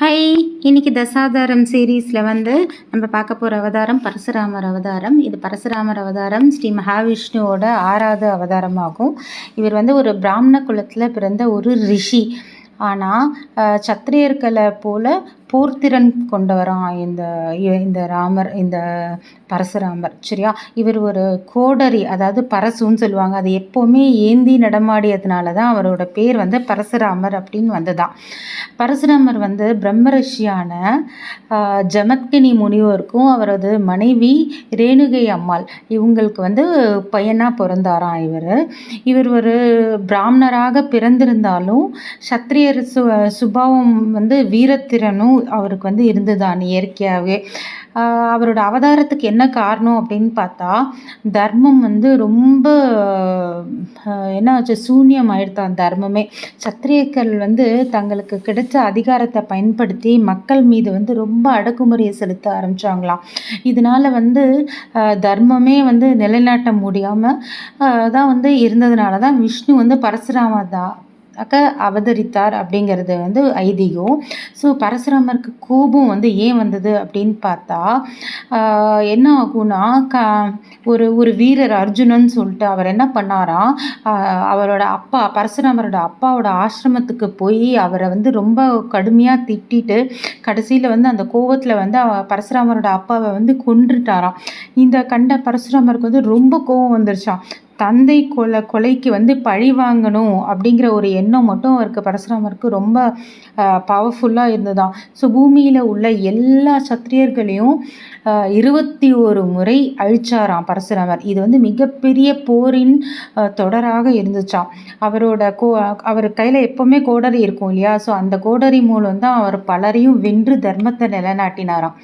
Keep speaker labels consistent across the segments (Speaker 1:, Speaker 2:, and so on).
Speaker 1: High இன்னைக்கு தசாதாரம் சீரீஸில் வந்து நம்ம பார்க்க போகிற அவதாரம் பரசுராமர் அவதாரம். இது பரசுராமர் அவதாரம் ஸ்ரீ மகாவிஷ்ணுவோட ஆறாவது அவதாரமாகும். இவர் வந்து ஒரு பிராமண குலத்தில் பிறந்த ஒரு ரிஷி. ஆனால் சத்திரியர்களை போல போர்த்திறன் கொண்டவராம் இந்த இந்த ராமர் இந்த பரசுராமர் சரியா? இவர் ஒரு கோடரி அதாவது பரசுன்னு சொல்லுவாங்க. அது எப்போவுமே ஏந்தி நடமாடியதுனால தான் அவரோட பேர் வந்து பரசுராமர் அப்படின்னு வந்ததான் பரசுராமர் வந்து பிரம்மரிஷியான ஜமத்கினி முனிவருக்கும் அவரது மனைவி ரேணுகை அம்மாள் இவங்களுக்கு வந்து பையனாக பிறந்தாராம் இவர்? இவர் ஒரு பிராமணராக பிறந்திருந்தாலும் சத்திரியர் சு சுபாவம் வந்து வீரத்திறனும் அவருக்கு வந்து இருந்ததுதான் இயற்கையாகவே அவரோட அவதாரத்துக்கு என்ன காரணம் அப்படின்னு பார்த்தா தர்மம் வந்து ரொம்ப என்ன ஆச்சு சூன்யம் ஆயிடுத்தான் தர்மமே. சத்திரியர்கள் வந்து தங்களுக்கு கிடைச்ச அதிகாரத்தை பயன்படுத்தி மக்கள் மீது வந்து ரொம்ப அடக்குமுறையை செலுத்த ஆரம்பித்தாங்களாம் இதனால் வந்து தர்மமே வந்து நிலைநாட்ட முடியாமல் தான் வந்து இருந்ததுனால தான் விஷ்ணு வந்து பரசுராம தான் அக்க அவதரித்தார் அப்படிங்கிறது வந்து ஐதீகம். ஸோ பரசுராமருக்கு கோபம் வந்து ஏன் வந்தது அப்படின்னு பார்த்தா என்ன ஆகும்னா க ஒரு ஒரு வீரர் அர்ஜுனன் சொல்லிட்டு அவர் என்ன பண்ணாராம் அவரோட அப்பா பரசுராமரோட அப்பாவோட ஆசிரமத்துக்கு போய் அவரை வந்து ரொம்ப கடுமையாக திட்டிட்டு கடைசியில் வந்து அந்த கோவத்தில் வந்து பரசுராமரோட அப்பாவை வந்து கொன்றுட்டாராம். இந்த கண்ட பரசுராமருக்கு வந்து ரொம்ப கோபம் வந்துருச்சான் தந்தை கொலை கொலைக்கு வந்து பழி வாங்கணும் அப்படிங்கிற ஒரு எண்ணம் மட்டும் அவருக்கு பரசுராமருக்கு ரொம்ப பவர்ஃபுல்லாக இருந்ததாம். ஸோ பூமியில் உள்ள எல்லா சத்திரியர்களையும் இருபத்தி ஒரு முறை அழிச்சாராம் பரசுராமர். இது வந்து மிகப்பெரிய போரின் தொடராக இருந்துச்சாம். அவரோட கோ அவர் கையில் எப்போவுமே கோடரி இருக்கும் இல்லையா? ஸோ அந்த கோடரி மூலம் தான் அவர் பலரையும் வென்று தர்மத்தை நிலைநாட்டினாராம்.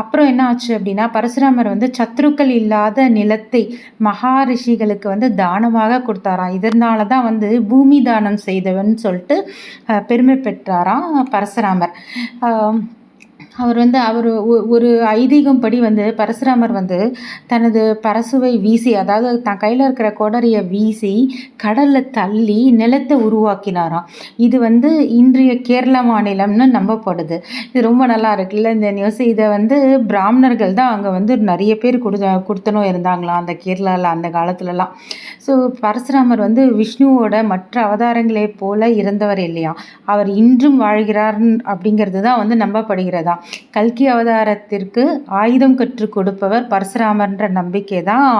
Speaker 1: அப்புறம் என்ன ஆச்சு அப்படின்னா பரசுராமர் வந்து சத்ருக்கள் இல்லாத நிலத்தை மகாரிஷிகளுக்கு வந்து தானமாக கொடுத்தாராம். இதனால தான் வந்து பூமி தானம் செய்தவன் சொல்லிட்டு பெருமை பெற்றாராம் பரசுராமர். அவர் வந்து அவர் ஒரு ஐதீகம் படி வந்து பரசுராமர் வந்து தனது பரசுவை வீசி அதாவது தன் கையில் இருக்கிற கொடரியை வீசி கடலில் தள்ளி நிலத்தை உருவாக்கினாராம். இது வந்து இன்றைய கேரள மாநிலம்னு நம்பப்படுது. இது ரொம்ப நல்லா இருக்குல்ல இந்த நியூஸ் இதை வந்து பிராமணர்கள் தான் அங்கே வந்து நிறைய பேர் கொடுத்த கொடுத்தனும் இருந்தாங்களாம் அந்த கேரளாவில் அந்த காலத்துலலாம். ஸோ பரசுராமர் வந்து விஷ்ணுவோட மற்ற அவதாரங்களை போல இருந்தவர் இல்லையா அவர் இன்றும் வாழ்கிறார் அப்படிங்கிறது தான் வந்து நம்பப்படுகிறதா. கல்கி அவதாரத்திற்கு ஆயுதம் கற்றுக் கொடுப்பவர் பரசுராமர்ன்ற நம்பிக்கை தான்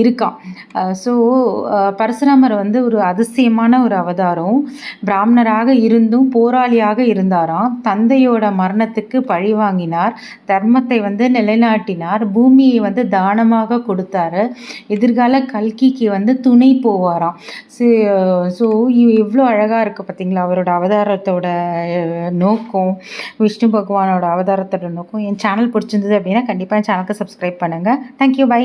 Speaker 1: இருக்கான் ஸோ பரசுராமர் வந்து ஒரு அதிசயமான ஒரு அவதாரம். பிராமணராக இருந்தும் போராளியாக இருந்தாராம். தந்தையோட மரணத்துக்கு பழி வாங்கினார். தர்மத்தை வந்து நிலைநாட்டினார். பூமியை வந்து தானமாக கொடுத்தாரு. எதிர்கால கல்கிக்கு வந்து துணை போவாராம். ஸோ எவ்வளோ அழகாக இருக்குது பார்த்தீங்களா அவரோட அவதாரத்தோட நோக்கம். விஷ்ணு பகவான் பகவானோட அவதாரத்தோட நோக்கம் என் சேனல் பிடிச்சிருந்தது அப்படின்னா கண்டிப்பாக என் சேனலுக்கு சப்ஸ்கிரைப் பண்ணுங்கள் தேங்க்யூ பை